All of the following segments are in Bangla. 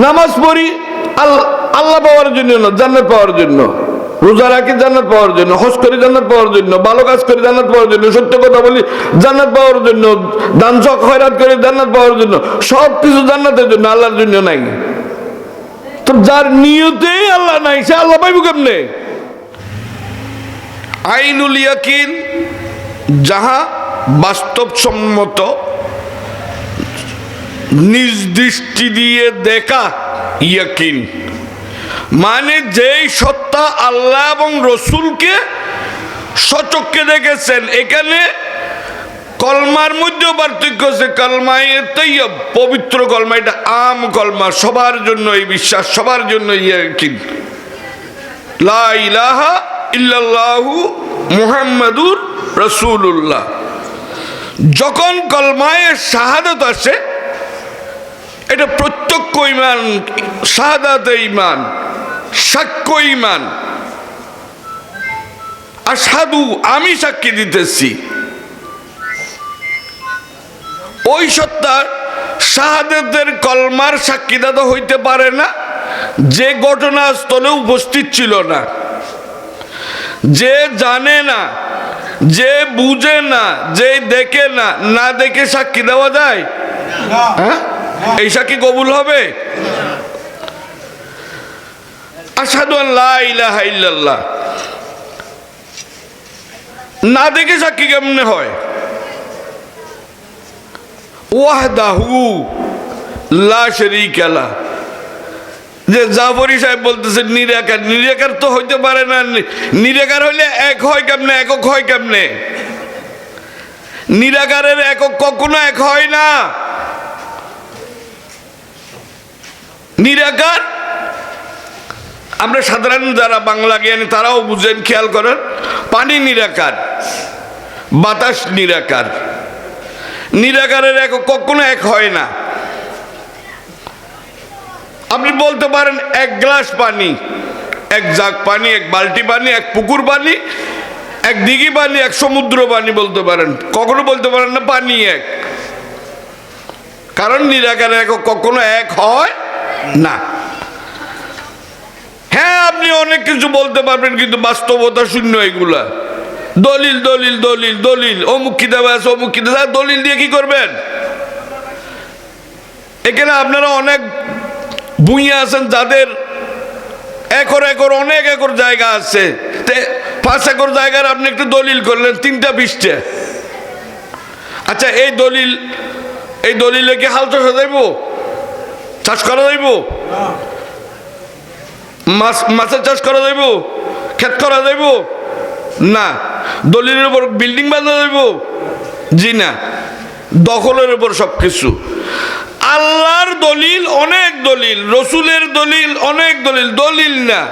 নামাজ পড়ি, আল- আল্লাহ পাওয়ার জন্য না, জান্নাত পাওয়ার জন্য। রোজা রাখি, জান্নাত পাওয়ার জন্য। হজ করি, জান্নাত পাওয়ার জন্য। ভালো কাজ করি, জান্নাত পাওয়ার জন্য। সত্য কথা বলি, জান্নাত পাওয়ার জন্য। দান চক খয়রাত করে, জান্নাত পাওয়ার জন্য। সব কিছু জান্নাতের জন্য, আল্লাহর জন্য নাই। তো যার নিয়তেই আল্লাহ নাই, সে আল্লাহ পাইব কেমনে? আইনুল ইয়াকিন, যাহা বাস্তবসম্মত নিজ দৃষ্টি দিয়ে দেখা, ইয়াকিন। মানে যেই সত্তা আল্লাহ এবং রসুলকে সচক্ষে দেখেছেন, এখানে কলমার মধ্যেও পার্থক্য আছে। কলমায় পবিত্র কলমা, এটা আম কলমা, সবার জন্য এই বিশ্বাস, সবার জন্য ইয়াকিন। লা ইল্লাল্লাহু মুহাম্মাদুর রসুল্লাহ যখন কলমায় শাহাদত আসে এটা প্রত্যক্ষ ইমান শাহাদাত ইমান সাক্ষ্য ইমান আর সাধু আমি সাক্ষী দিতেছি। ওই সত্তার শাহাদাতের কলমার সাক্ষীদাতা হইতে পারে না যে ঘটনাস্থলে উপস্থিত ছিল না। যে জানে না যে বুঝে না যে দেখে না না দেখে সাক্ষী দেওয়া যায়? হ্যাঁ? এই সাক্ষী কবুল হবে? না দেখে সাক্ষী কেমনে হয়? লা। যে জাফরি সাহেব বলতেছে, নিরাকার। নিরাকার তো হইতে পারে না। নিরাকার হইলে এক হয় কেমনে, একক হয় কেমনে? নিরাকারের একক কখনো এক হয় না। নিরাকার। আমরা সাধারণ যারা বাংলা জ্ঞানী, তারাও বুঝেন, খেয়াল করেন, পানি নিরাকার, বাতাস নিরাকার। নিরাকারের এক, কখনো এক হয় না। আপনি বলতে পারেন, এক গ্লাস পানি, এক জাগ পানি, এক বালতি পানি, এক পুকুর পানি, এক দিঘি পানি, এক সমুদ্র পানি বলতে পারেন। কখনো বলতে পারেন না, পানি এক। কারণ নিরাকার এক, কখনো এক হয় না। হ্যাঁ আপনি অনেক কিছু বলতে পারবেন কিন্তু বাস্তবতা শূন্য এগুলা। দলিল দলিল দলিল দলিল। অমুক কিতাবে আছে অমুক আছে, দলিল দিয়ে কি করবেন? এখানে আপনারা অনেক ভূঁইয়া আছেন যাদের একর একর অনেক একর জায়গা আছে। পাঁচ একর জায়গার আপনি একটু দলিল করলেন তিনটা পৃষ্ঠে। আচ্ছা এই দলিল এই দলিলে কি হাল চাষ যাইব চাষ করা যাইব? মাছ, মাছের চাষ করা যাইব? ক্ষেত করা যাইব? না। দলিলের উপর বিল্ডিং বাঁধা যাইব? জি না। দখলের উপর সব কিছু আল্লাহর দলিল অনেক দলিল, রসুলের দলিল অনেক দলিল দলিল না।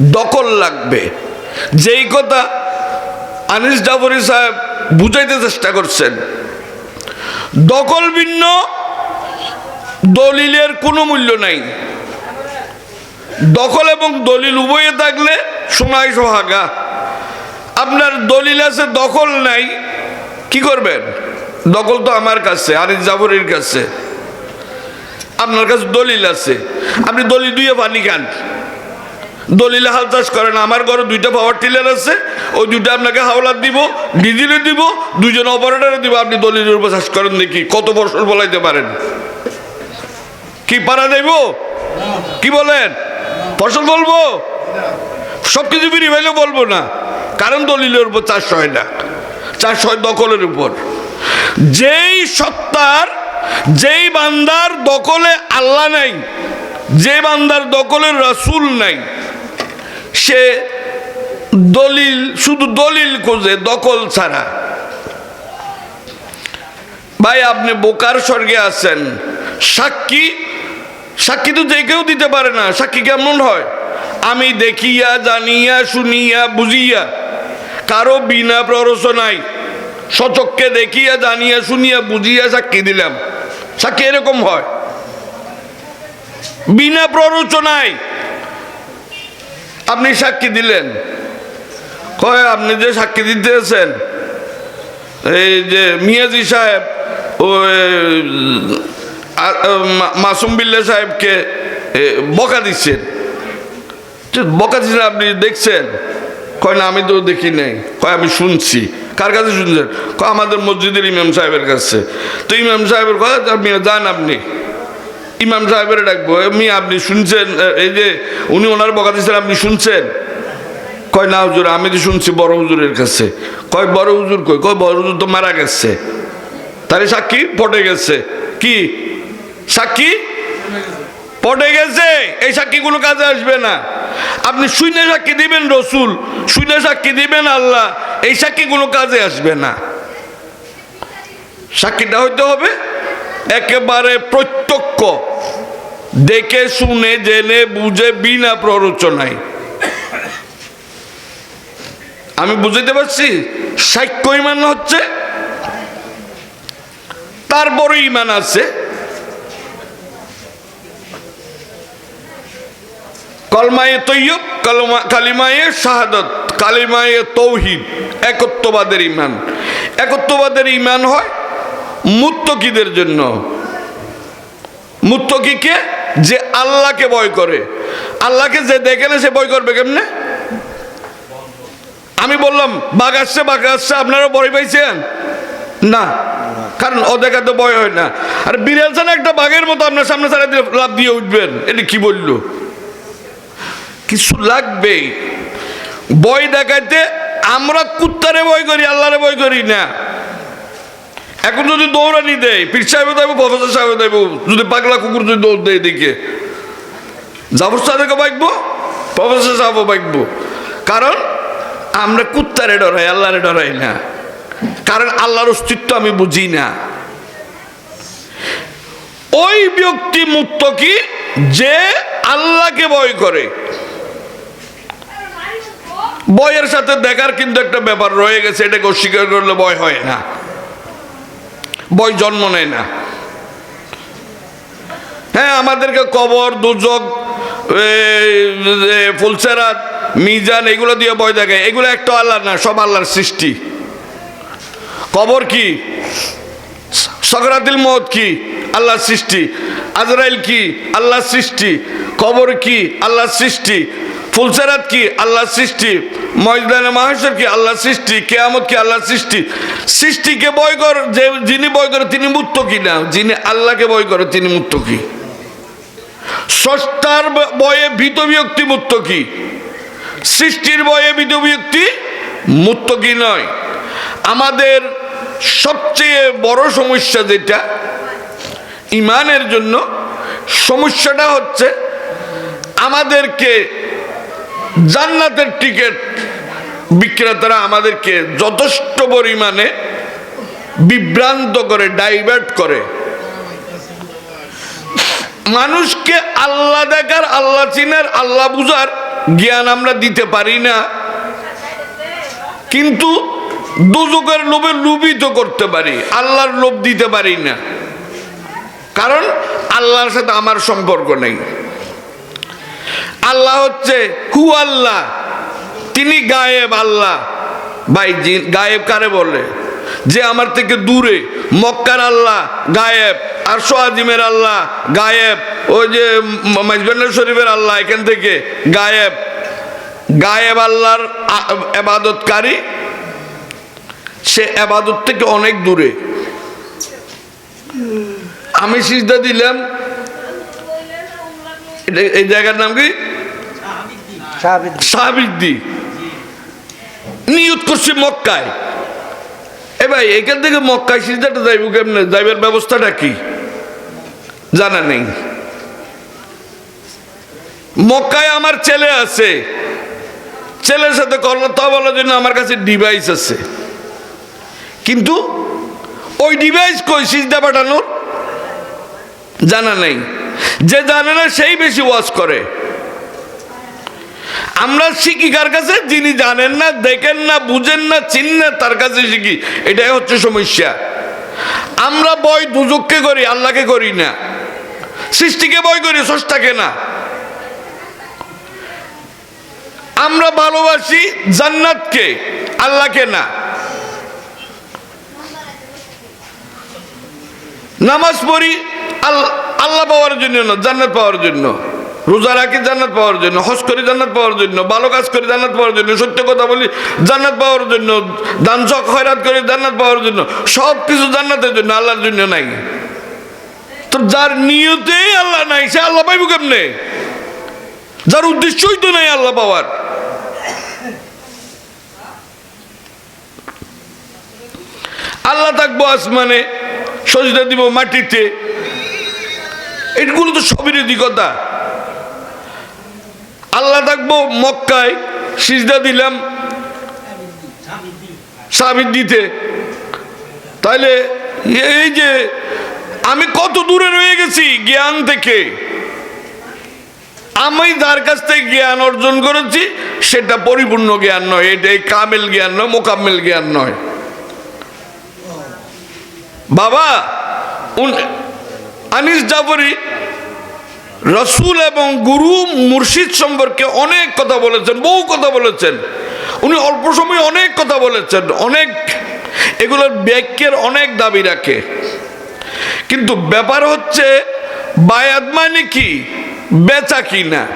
দখল লাগবে। যেই কথা আনিস জাফরি সাহেব বুঝাইতে চেষ্টা করছেন। দখল ভিন্ন দলিলের কোনো মূল্য নাই। দখল এবং দলিল উভয়ে থাকলে সোনাই সোহাগা। আপনার দলিল আছে, দখল নাই, কি করবেন? দখল তো আমার কাছে, আরিফ জাফরের কাছে। আপনার কাছে দলিল আছে। আপনি দলিল দুইয়ে পানি খান। দলিলে হাল চাষ করেন, আমার ঘরে দুইটা পাওয়ার টিলার আছে, ওই দুইটা আপনাকে হাওলার দিব, ডিজিলে দিব, দুইজন অপারেটরে দিব, আপনি দলিলের উপর চাষ করেন দেখি, কত ফসল বলাইতে পারেন? কি পারা দেব কি বলেন? ফসল বলব? সব কিছু বিড়ি ভাইলেও বলব না। কারণ দলিলের উপর চাষ হয় না। চাষ হয় দখলের উপর। যেই সত্তার, যেই বান্দার দখলে আল্লাহ নাই, যে বান্দার দখলে রাসূল নাই, সে দলিল, শুধু দলিল খোঁজে, দখল ছাড়া। ভাই, আপনি বোকার স্বর্গে আছেন। সাক্ষী সাক্ষী তো যে কেউ দিতে পারে না, সাক্ষী কেমন হয়? আমি দেখিয়া, জানিয়া, শুনিয়া, বুঝিয়া, কারও বিনা প্ররোচনায় সচককে দেখিয়া, জানিয়া, শুনিয়া, বুঝিয়া সাক্ষী দিলাম। সাক্ষী এরকম হয়। বিনা প্ররোচনায় আপনি সাক্ষী দিলেন। কয়, আপনি যে সাক্ষী দিতেছেন, এই যে মিয়াজি সাহেব ও মাসুম বিল্লা সাহেবকে বকা দিচ্ছেন। বকা দিচ্ছেন, আপনি দেখছেন? কয়, না, আমি তো দেখি নাই। কয়, আমি শুনছি। কার কাছে শুনছেন? কয়, আমাদের মসজিদের ইমাম সাহেবের কাছে। তো ইমাম সাহেবের কথা আপনি যান আপনি। ইমাম সাহেবের ডাকবো এমনি আপনি শুনছেন? এই যে উনি ওনার বকা দিচ্ছেন, আপনি শুনছেন? কয়, না, হুজুর, আমি তো শুনছি বড় হুজুরের কাছে। কয়, বড় হুজুর কই? কয়, বড় হুজুর তো মারা গেছে। তাহলে সাক্ষী, পটে গেছে। কি? সাক্ষী? পটে গেছে, এই সাক্ষীগুলো কাজে আসবে না। আপনি শুনে সাক্ষী দিবেন রসুল শুনে সাক্ষী দিবেন আল্লাহ, এই সাক্ষীগুলো কাজে আসবে না। সাক্ষীটা হইতে হবে একেবারে প্রত্যক্ষ, দেখে, শুনে, জেনে, বুঝে, বিনা প্ররোচনায়। আমি বুঝতে পারছি? সাক্ষ্য ইমান হচ্ছে তারপরে ইমান আছে। কলমায়ে তৈয়ব, কলমা, কালিমায়ে শাহাদত, কালিমায়ে তৌহিদ। একত্ববাদের ইমান একত্ববাদের ইমান হয় মুত্তকিদের জন্য। মুত্তকিকে যে আল্লাহকে ভয় করে। আল্লাহকে যে দেখে না, সে ভয় করবে কেমনে? আমি বললাম, বাঘ আসছে বাঘ আসছে, আপনারা ভয় পাইছেন? না। কারণ অদেখা তো ভয় হয় না। আর বিড়াল একটা বাঘের মতো আপনার সামনে ছাড়া দিয়ে লাভ দিয়ে উঠবেন। এটা কি বলল? কিছু লাগবেই। বই দেখাইতে আমরা কুত্তারে ভয় করি, আল্লাহরে ভয় করি না। এখন যদি দৌড়ানি দেয়, পীর সাহেব দেব, প্রফেসর সাহেব দেব, যদি পাগলা কুকুর যদি দৌড় দেয় এদিকে। জাফর সাহেবকে বাঁকবো, প্রফেসর সাহেবও বাঁকবো। কারণ আমরা কুত্তারে ডরাই, আল্লাহরে ডরাই না। কারণ আল্লাহর অস্তিত্ব আমি বুঝি না। ওই ব্যক্তি মুক্ত কি? যে আল্লাহকে ভয় করে। বয়ের সাথে দেখার কিন্তু একটা ব্যাপার রয়ে গেছে, এটাকে অস্বীকার করলে ভয় হয় না। ভয় জন্ম নেয় না। হ্যাঁ আমাদেরকে কবর দুজক ফুলসেরাত, মিজান, এগুলো দিয়ে বয় দেখায় এগুলো একটা আল্লাহ না, সব আল্লাহর সৃষ্টি। কবর কি? সকরাতিল মত কি? আল্লাহর সৃষ্টি। আজরাইল কি? আল্লাহর সৃষ্টি। কবর কি? আল্লাহর সৃষ্টি। ফুলসেরাত কি? আল্লাহ সৃষ্টি। ময়দানে মাহেশ্বর কি? আল্লাহ সৃষ্টি। কেয়ামত কি? আল্লাহ সৃষ্টি। সৃষ্টিকে বয় কর, যে যিনি বয় করে তিনি মুক্ত কি না? যিনি আল্লাহকে বয় করে তিনি মুক্ত কি? স্রষ্টার বয়ে ভীত বিয়ক্তি মুক্ত কি? সৃষ্টির বয়ে ভীত বিয়ক্তি মুক্ত কি নয়? আমাদের সবচেয়ে বড় সমস্যা যেটা, ইমানের জন্য সমস্যাটা হচ্ছে আমাদেরকে জান্নাতের টিকিট বিক্রেতারা আমাদেরকে যথেষ্ট পরিমাণে বিভ্রান্ত করে ডাইভার্ট করে। মানুষকে আল্লাহ দেখার, আল্লাহ চিনার, আল্লাহ বুঝার জ্ঞান আমরা দিতে পারি না। কিন্তু দুজকের লোভে লুবিত করতে পারি, আল্লাহর লোভ দিতে পারি না। কারণ আল্লাহর সাথে আমার সম্পর্ক নেই। আল্লাহ হচ্ছে হু আল্লাহ। তিনি গায়েব আল্লাহ। ভাই গায়েব কারে বলে? যে আমার থেকে দূরে, মক্কার আল্লাহ গায়েব, আর সোয়াজিমের আল্লাহ গায়েব, ওই যে মাইজবান্ডার শরীফের আল্লাহ এখান থেকে গায়েব। গায়েব আল্লাহর আ- এবাদতকারী, সে এবাদত থেকে অনেক দূরে। আমি সিজদা দিলাম। এই জায়গার নাম কি? সাহাবিদ্দি নিয়ত করছি মক্কায়। এ ভাই, এখান থেকে মক্কায় সিজদাটা যাইব কেমনে? যাইবার ব্যবস্থাটা কি? জানা নেই। মক্কায় আমার ছেলে আছে। ছেলের সাথে কথা বলার জন্য আমার কাছে ডিভাইস আছে। কিন্তু ওই ডিভাইস কই সিজদা পাঠানোর? জানা নেই। যে জানে না, সেই বেশি ওয়াজ করে। আমরা শিখি কার কাছে? যিনি জানেন না, দেখেন না, বুঝেন না, চিনেন তার কাছে শিখি। এটাই হচ্ছে সমস্যা। আমরা বই দুজককে করি, আল্লাহকে করি না। সৃষ্টিকে বই করি সষ্টাকে না। আমরা ভালোবাসি জান্নাতকে, আল্লাহকে না। নামাজ পড়ি, আল- আল্লাহ পাওয়ার জন্য না, জান্নাত পাওয়ার জন্য। রোজা রাখি জান্নাত পাওয়ার জন্য, হজ করে জান্নাত পাওয়ার জন্য, ভালো কাজ করে জান্নাত পাওয়ার জন্য, সত্য কথা বলি জান্নাত পাওয়ার জন্য, দান চক খয়রাত করে জান্নাত পাওয়ার জন্য, সব কিছু জান্নাতের জন্য, আল্লাহর জন্য নাই। তো যার নিয়তেই আল্লাহ নাই, সে আল্লাহ পাইব কেমনে? যার উদ্দেশ্যই তো নাই আল্লাহ পাওয়ার। আল্লাহ থাকব আসমানে, সজদা দিব মাটিতে। এগুলো তো সবের কথা। আল্লাহ থাকব মক্কায় সিজদা দিলাম, সাবিত দিতে। তাহলে এই যে আমি কত দূরে রয়ে গেছি জ্ঞান থেকে। আমি যার কাছ থেকে জ্ঞান অর্জন করেছি, সেটা পরিপূর্ণ জ্ঞান নয়, এটাই কামেল জ্ঞান নয়, মোকাম্মেল জ্ঞান নয়। বাবা আনিস জাফরি রসুল এবং গুরু মুর্শিদ সম্পর্কে অনেক কথা বলেছেন, বহু কথা বলেছেন। উনি অল্প সময় অনেক কথা বলেছেন, অনেক, এগুলোর ব্যাক্যের অনেক দাবি রাখে। কিন্তু ব্যাপার হচ্ছে, বায়াত মানে কি? বেচা কি না